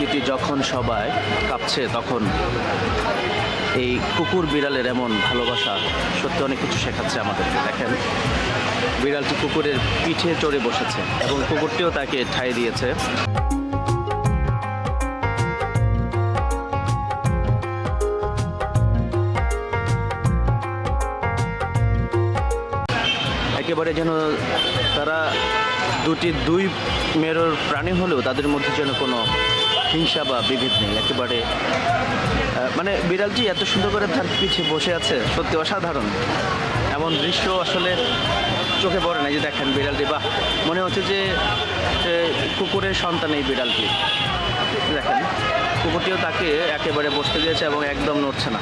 প্রতি যখন সবাই কাঁপছে, তখন এই কুকুর বিড়ালের এমন ভালোবাসা সত্যি অনেক কিছু শেখাচ্ছে আমাদের দেখেন, বিড়ালটি কুকুরের পিঠে চড়ে বসেছে এবং কুকুরটিও তাকে ঠাই দিয়েছে। একেবারে যেন তারা দুটি দুই মেরুর প্রাণী হলেও তাদের মধ্যে যেন কোনো হিংসা বা বিভেদ নেই, একেবারে মানে বিড়ালটি এত সুন্দর করে তার পিছে বসে আছে, সত্যি অসাধারণ। এমন দৃশ্য আসলে চোখে পড়ে না যে দেখেন বিড়ালটি, বাহ, মনে হচ্ছে যে কুকুরের সন্তান এই বিড়ালটি। দেখেন, কুকুরটিও তাকে একেবারে বসতে দিয়েছে এবং একদম নড়ছে না।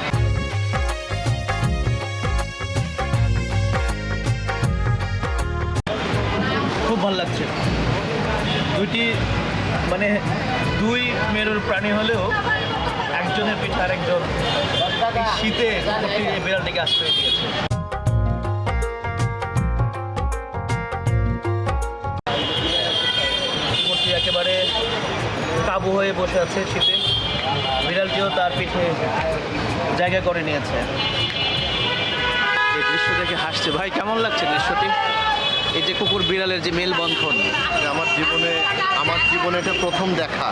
খুব ভালো লাগছে। দুইটি মানে দুই মেরুর প্রাণী হলেও একজনের পিঠে আরেকজন শীতে বিড়ালটিকে আশ্রয় দিয়েছে। একেবারে কাবু হয়ে বসে আছে শীতে। বিড়ালটিও তার পিঠে জায়গা করে নিয়েছে। দৃশ্য দেখে হাসছে। ভাই, কেমন লাগছে দৃশ্যটি? এই যে কুকুর বিড়ালের যে মেলবন্ধন যে আমার জীবনে আমার জীবনে এটা প্রথম দেখা।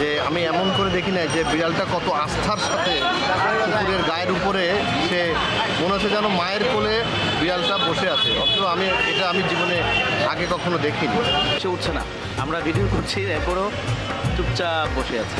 যে আমি এমন করে দেখি না যে বিড়ালটা কত আস্থার সাথে কুকুরের গায়ের উপরে সে মনে হচ্ছে যেন মায়ের কোলে বিড়ালটা বসে আছে। অথচ আমি এটা আমি জীবনে আগে কখনো দেখিনি। সে উঠছে না। আমরা ভিডিও করছি এরপরও চুপচাপ বসে আছে।